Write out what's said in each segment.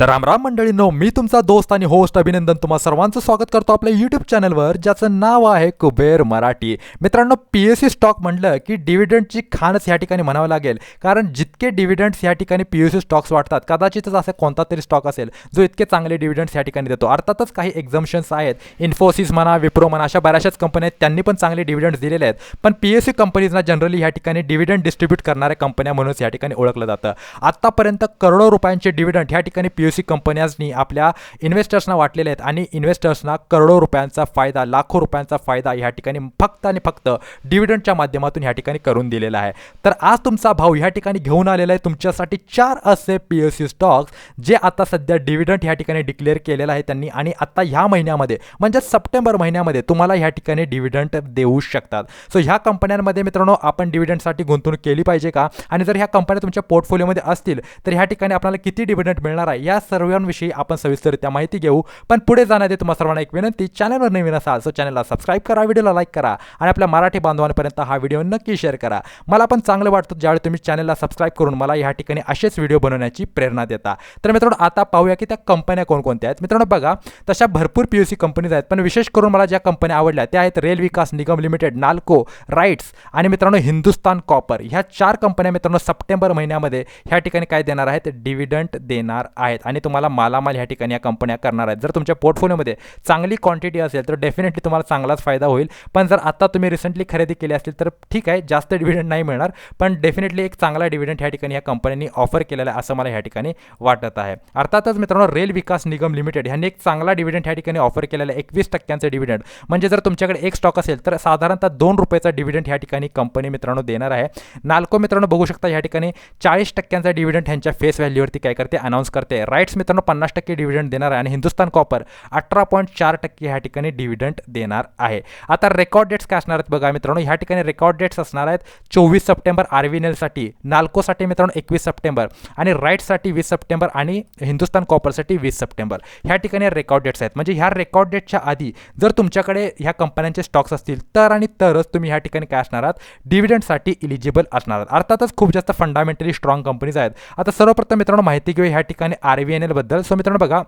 तर रामराम मंडळींनो मी तुमचा दोस्त आणि होस्ट अभिनंदन तुम्हा सर्वांचं स्वागत करतो आपल्या यूट्यूब चॅनलवर ज्याचं नाव आहे कुबेर मराठी. मित्रांनो पी एस सी स्टॉक म्हटलं की डिव्हिडंडची खाणच या ठिकाणी म्हणावं लागेल. कारण जितके डिव्हिडंड्स या ठिकाणी पी एस सी स्टॉक्स वाटतात कदाचितच असा कोणता तरी स्टॉक असेल जो इतके चांगले डिव्हिडंड्स या ठिकाणी देतो. अर्थातच काही एक्झम्शन्स आहेत. इन्फोसिस म्हणा विप्रो म्हणा अशा बऱ्याचशाच कंपन्या आहेत त्यांनी पण चांगले डिव्हिडंड्स दिलेले आहेत. पण पी एस सी कंपनीजना जनरली या ठिकाणी डिव्हिडंड डिस्ट्रीब्यूट करणाऱ्या कंपन्या म्हणूनच या ठिकाणी ओळखलं जातं. आत्तापर्यंत करोडो रुपयांचे डिव्हिडंड या ठिकाणी पी यू सी कंपन्यांनी आपल्या इन्व्हेस्टर्सना वाटलेले आहेत आणि इन्व्हेस्टर्सना करोडो रुपयांचा फायदा लाखो रुपयांचा फायदा या ठिकाणी फक्त आणि फक्त डिव्हिडंडच्या माध्यमातून या ठिकाणी करून दिलेला आहे. तर आज तुमचा भाऊ या ठिकाणी घेऊन आलेला आहे. तुमच्यासाठी चार असे पी एस सी स्टॉक्स जे आता सध्या डिव्हिडंड या ठिकाणी डिक्लेअर केलेलं आहे त्यांनी आणि आता ह्या महिन्यामध्ये म्हणजे सप्टेंबर महिन्यामध्ये तुम्हाला ह्या ठिकाणी डिव्हिडंड देऊ शकतात. सो ह्या कंपन्यांमध्ये मित्रांनो आपण डिव्हिडंडसाठी गुंतवणूक केली पाहिजे का? आणि जर ह्या कंपन्या तुमच्या पोर्टफोलिओमध्ये असतील तर ह्या ठिकाणी आपल्याला किती डिव्हिडंड मिळणार आहे? या या सर्वांविषयी आपण सविस्तरित्या माहिती घेऊ. पण पुढे जाण्याआधी तुम्हाला सर्वांना एक विनंती चॅनलवर नवीन असाल सो चॅनलला सबस्क्राईब करा व्हिडिओला लाईक करा आणि आपल्या मराठी बांधवांपर्यंत हा व्हिडिओ नक्की शेअर करा. मला पण चांगलं वाटतं ज्यावेळी तुम्ही चॅनलला सबस्क्राईब करून मला या ठिकाणी असेच व्हिडिओ बनवण्याची प्रेरणा देता. तर मित्रांनो आता पाहूया की त्या कंपन्या कोणकोणत्या आहेत. मित्रांनो बघा तशा भरपूर पी यू सी कंपनीज आहेत. पण विशेष करून मला ज्या कंपन्या आवडल्या त्या आहेत rail Vikas Nigam limited Nalco RITES आणि मित्रांनो हिंदुस्तान कॉपर. ह्या चार कंपन्या मित्रांनो सप्टेंबर महिन्यामध्ये ह्या ठिकाणी काय देणार आहेत? डिव्हिडंट देणार आहेत. आणि तुम्हाला मालामाल ह्या ठिकाणी या कंपन्या करणार आहेत. जर तुमच्या पोर्टफोलिओमध्ये चांगली क्वांटिटी असेल तर डेफिनेटली तुम्हाला चांगलाच फायदा होईल. पण जर आता तुम्ही रिसेंटली खरेदी केली असेल तर ठीक आहे जास्त डिव्हिडंड नाही मिळणार. पण डेफिनेटली एक चांगला डिव्हिडंड ह्या ठिकाणी या कंपन्यांनी ऑफर केलेला आहे असं मला ह्या ठिकाणी वाटत आहे. अर्थातच मित्रांनो रेल विकास निगम लिमिटेड ह्यांनी एक चांगला डिव्हिडंड ह्या ठिकाणी ऑफर केलेला आहे एकवीस टक्क्यांचं डिव्हिडंड म्हणजे जर तुमच्याकडे एक स्टॉक असेल तर साधारणतः दोन रुपयाचा डिव्हिडंड ह्या ठिकाणी कंपनी मित्रांनो देणार आहे. नाल्को मित्रांनो बघू शकता ह्या ठिकाणी चाळीस टक्क्यांचा डिव्हिडंड ह्यांच्या फेस व्हॅल्यूवरती काय करते अनाऊन्स करते. राईट्स मित्रांनो पन्नास टक्के डिव्हिडंड देणार आहे आणि हिंदुस्तान कॉपर अठरा पॉईंट चार टक्के ह्या ठिकाणी डिव्हिडंड देणार आहे. आता रेकॉर्ड डेट्स काय असणार आहेत बघा मित्रांनो ह्या ठिकाणी रेकॉर्ड डेट्स असणार आहेत चोवीस सप्टेंबर आरव्हीनेलसाठी नाल्कोसाठी मित्रांनो एकवीस सप्टेंबर आणि राईटसाठी वीस सप्टेंबर आणि हिंदुस्तान कॉपरसाठी वीस सप्टेंबर. ह्या ठिकाणी रेकॉर्ड डेट्स आहेत. म्हणजे ह्या रेकॉर्ड डेटच्या आधी जर तुमच्याकडे ह्या कंपन्यांचे स्टॉक्स असतील तर आणि तरच तुम्ही ह्या ठिकाणी काय असणार आहात? डिव्हिडंडसाठी इलिजिबल असणार आहात. अर्थातच खूप जास्त फंडामेंटली स्ट्रॉंग कंपनीज आहेत. आता सर्वप्रथम मित्रांनो माहिती घेऊ ह्या ठिकाणी आर व्ही एन एलबद्दल सो मित्रांनो बघा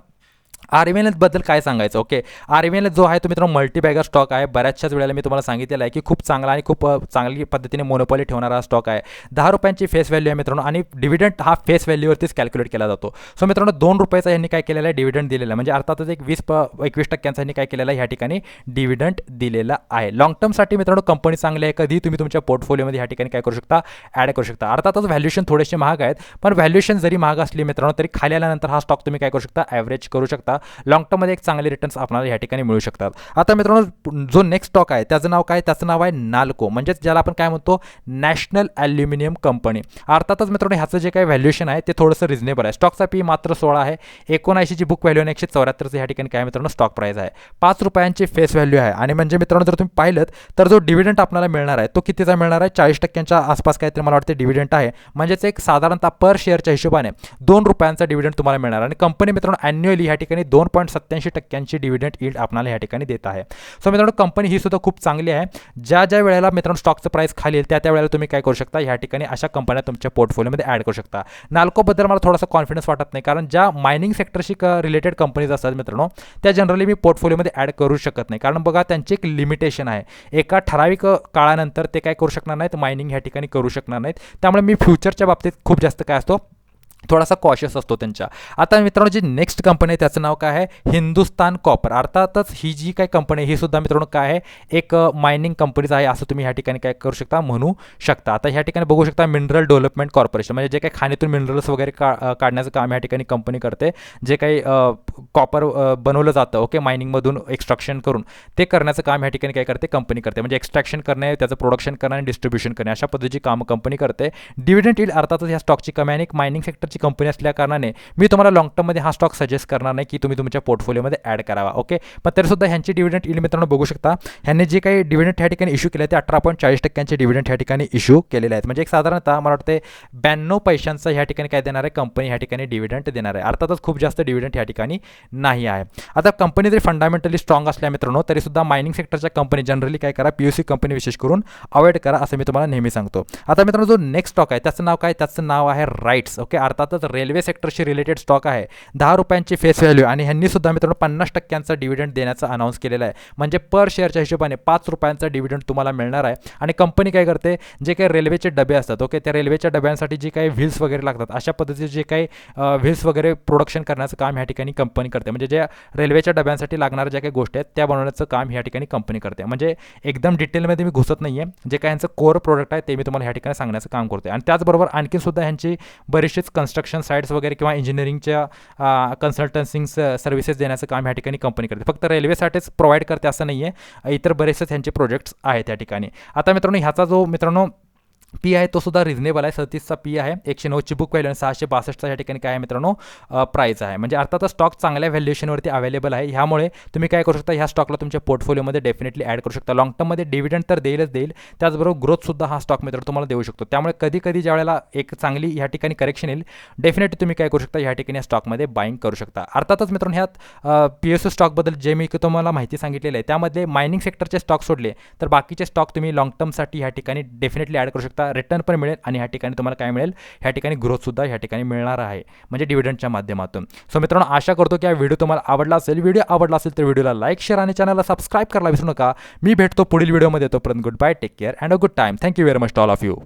आर व्ही काय सांगायचं? ओके. आर व्ही जो आहे तो मित्रांनो मल्टीबॅगर स्टॉक आहे. बऱ्याचशाच वेळेला मी तुम्हाला सांगितलेलं आहे की खूप चांगला आणि खूप चांगली पद्धतीने मोनोपॉली ठेवणारा हा स्टॉक आहे. दहा रुपयांची फेस व्हॅल्यू आहे मित्रांनो आणि डिव्हिडंड हा फेस व्हॅल्यूवरतीच कॅल्क्युलेट केला जातो. सो मित्रांनो दोन रुपयाचा यांनी काय केलेला आहे? डिव्हिडंड दिलेला आहे. म्हणजे अर्थातच एक वीस प एकवीस टक्क्यांचा यांनी काय केलेला आहे? ह्या ठिकाणी डिव्हिडंड दिलेला आहे. लॉंग टर्मसाठी मित्रांनो कंपनी चांगली आहे. कधी तुम्ही तुमच्या पोर्टफोलिओमध्ये ह्या ठिकाणी काय करू शकता? ॲड करू शकता. अर्थातच व्हॅल्युएशन थोडेसे महाग आहेत. पण व्हॅल्युएशन जरी महाग असली मित्रांनो तरी खाली आल्यानंतर हा स्टॉक तुम्ही काय करू शकता? ॲव्हरेज करू शकता. लॉंग टर्ममध्ये एक चांगले रिटर्न्स आपल्याला ह्या ठिकाणी मिळू शकतात. आता मित्रांनो जो नेक्स्ट स्टॉक आहे त्याचं नाव काय? त्याचं नाव आहे नाल्को म्हणजेच ज्याला आपण काय म्हणतो? नॅशनल ॲल्युमिनियम कंपनी अर्थातच मित्रांनो ह्याचं जे काही व्हॅल्युएशन आहे ते थोडंसं रिजनेबल आहे. स्टॉकचा पी मात्र सोळा आहे. एकोणऐंशीची बुक व्हॅल्यू आणि एकशे चौऱ्याहत्तरचं ह्या ठिकाणी काय मित्रांनो? स्टॉक प्राईस आहे. पाच रुपयांची फेस व्हॅल्यू आहे. आणि म्हणजे मित्रांनो जर तुम्ही पाहिलं तर जो डिव्हिडंड आपल्याला मिळणार आहे तो कितीचा मिळणार आहे? चाळीस टक्क्यांच्या आसपास काहीतरी मला वाटते डिव्हिडंड आहे. म्हणजेच एक साधारणतः पर शेअरच्या हिशोबाने दोन रुपयांचा डिव्हिडंड तुम्हाला मिळणार आणि कंपनी मित्रांनो अॅन्युअली ह्या ठिकाणी दोन पॉईंट सत्याऐंशी टक्क्यांची डिव्हिडंड इल्ड आपल्याला ह्या ठिकाणी देत आहे. सो मित्रांनो कंपनी ही सुद्धा खूप चांगली आहे. ज्या ज्या वेळेला मित्रांनो स्टॉकचं प्राईस खाली येईल त्या त्या वेळेला तुम्ही काय करू शकता? ह्या ठिकाणी अशा कंपन्या तुमच्या पोर्टफोलिओमध्ये ॲड करू शकता. नाल्कोबद्दल मला थोडासा कॉन्फिडन्स वाटत नाही कारण ज्या मायनिंग सेक्टरशी रिलेटेड कंपनीज असतात मित्रांनो त्या जनरली मी पोर्टफोलिओमध्ये ॲड करू शकत नाही. कारण बघा त्यांची एक लिमिटेशन आहे. एका ठराविक काळानंतर ते काय करू शकणार नाहीत? मायनिंग ह्या ठिकाणी करू शकणार नाहीत. त्यामुळे मी फ्युचरच्या बाबतीत खूप जास्त काय असतो थोडासा कॉशियस असतो त्यांच्या. आता मित्रांनो जी नेक्स्ट कंपनी आहे त्याचं नाव काय आहे? हिंदुस्तान कॉपर अर्थातच ही जी काय कंपनी आहे ही सुद्धा मित्रांनो काय आहे? एक मायनिंग कंपनीचं आहे असं तुम्ही ह्या ठिकाणी काय करू शकता म्हणू शकता. आता ह्या ठिकाणी बघू शकता मिनरल डेव्हलपमेंट कॉर्पोरेशन म्हणजे जे काही खाणीतून मिनरल्स वगैरे का काढण्याचं काम ह्या ठिकाणी कंपनी करते. जे काही कॉपर बनवलं जातं ओके? मायनिंगमधून एक्स्ट्रॅक्शन करून. ते करण्याचं काम ह्या ठिकाणी काय करते? कंपनी करते. म्हणजे एक्स्ट्रॅक्शन करणे त्याचं प्रोडक्शन करणे आणि डिस्ट्रीब्युशन करणे. अशा पद्धतीची कामं कंपनी करते. डिव्हिडंट इल्ड अर्थातच ह्या स्टॉकची कमी आणि एक मायनिंग सेक्टरची कंपनी असल्या कारणाने मी तुम्हाला लॉंग टर्ममध्ये हा स्टॉक सजेस्ट करणार नाही की तुम्ही तुमच्या पोर्टफोलिओमध्ये ॲड करावा ओके? पण तरीसुद्धा ह्यांची डिव्हिडंट इल्ड मित्रांनो बघू शकता. ह्यांनी जे काही डिव्हिडंट ह्या ठिकाणी इशू केले ते अठरा पॉईंट चाळीस टक्क्यांचे डिव्हिडंट ह्या ठिकाणी इश्यू केलेले आहेत. म्हणजे एक साधारणतः मला वाटते ब्याण्णव पैशांचा ह्या ठिकाणी काय देणार आहे? कंपनी ह्या ठिकाणी डिव्हिडंट देणार आहे. अर्थातच खूप जास्त डिव्हिडंट ह्या ठिकाणी नाही आहे. आता कंपनी जरी फंडामेंटली स्ट्रॉंग असल्या मित्रांनो तरीसुद्धा मायनिंग सेक्टरच्या कंपनी जनरली काय करा पी यू सी कंपनी विशेष करून अवॉइड करा असं मी तुम्हाला नेहमी सांगतो. आता मित्रांनो जो नेक्स्ट स्टॉक आहे त्याचं नाव काय? त्याचं नाव आहे राईट्स ओके अर्थातच रेल्वे सेक्टरशी रिलेटेड स्टॉक आहे. दहा रुपयांची फेस व्हॅल्यू आणि ह्यांनी सुद्धा मित्रांनो पन्नास टक्क्यांचा डिव्हिडंड देण्याचं अनाऊन्स केलेलं आहे. म्हणजे पर शेअरच्या हिशोबाने पाच रुपयांचा डिव्हिडंड तुम्हाला मिळणार आहे. आणि कंपनी काय करते? जे काही रेल्वेचे डबे असतात ओके त्या रेल्वेच्या डब्यांसाठी जे काही व्हील्स वगैरे लागतात अशा पद्धतीचे जे काही व्हील्स वगैरे प्रोडक्शन करण्याचं काम ह्या ठिकाणी कंपनी करते. म्हणजे ज्या रेल्वेच्या डब्यांसाठी लागणाऱ्या ज्या काही गोष्टी आहेत त्या बनवण्याचं काम ह्या ठिकाणी कंपनी करते. म्हणजे एकदम डिटेलमध्ये मी घुसत नाही आहे जे काय यांचं कोर प्रोडक्ट आहे ते मी तुम्हाला ह्या ठिकाणी सांगण्याचं काम करतो आणि त्याचबरोबर आणखी सुद्धा ह्यांची बरेचशीच कन्स्ट्रक्शन साईट्स वगैरे किंवा इंजिनिअरिंगच्या कन्सल्टन्सिंग सर्व्हिसेस देण्याचं काम ह्या ठिकाणी कंपनी करते. फक्त रेल्वेसाठीच प्रोव्हाइड करते असं नाही आहे इतर बरेचसे त्यांचे प्रोजेक्ट्स आहेत त्या ठिकाणी. आता मित्रांनो ह्याचा जो मित्रांनो पी आहे तो सुद्धा रिझनेबल आहे. सतीसचा पी आहे. एकशे नऊची बुक व्हॅल्यू आणि सहाशे बासष्टचा या ठिकाणी काय आहे मित्रांनो? प्राईस आहे. म्हणजे अर्थातच स्टॉक चांगल्या व्हॅल्युएशनवरती अवेलेबल आहे. ह्यामुळे तुम्ही काय करू शकता ह्या स्टॉकला तुमच्या पोर्टफोलिओमध्ये डेफिनेटली ॲड करू शकता. लॉंग टर्ममध्ये डिव्हिडंड तर देईलच देईल. त्याचबरोबर ग्रोथसुद्धा हा स्टॉक मित्र तुम्हाला देऊ शकतो. त्यामुळे कधी कधी ज्या वेळेला एक चांगली ह्या ठिकाणी करेक्शन येईल डेफिनेटली तुम्ही काय करू शकता ह्या ठिकाणी या स्टॉकमध्ये बाईंग करू शकता. अर्थातच मित्रांनो ह्यात पी एस ओ स्टॉकबद्दल जे मी तुम्हाला माहिती सांगितलेलं आहे त्यामध्ये मायनिंग सेक्टरचे स्टॉक सोडले तर बाकीचे स्टॉक तुम्ही लॉंग टर्मसाठी ह्या ठिकाणी डेफिनेटली ॲड करू शकता. शकता रिटर्न पण मिळेल आणि ह्या ठिकाणी तुम्हाला काय मिळेल? ह्या ठिकाणी ग्रोथसुद्धा ह्या ठिकाणी मिळणार आहे. म्हणजे डिव्हिडंडच्या माध्यमातून. सो मित्रांनो आशा करतो की हा व्हिडिओ तुम्हाला आवडला असेल. व्हिडिओ आवडला असेल तर व्हिडिओला लाईक शेअर आणि चॅनलला सबस्क्राईब करायला विसरू नका. मी भेटतो पुढील व्हिडिओमध्ये तोपर्यंत good bye take care and a good time thank you very much all of you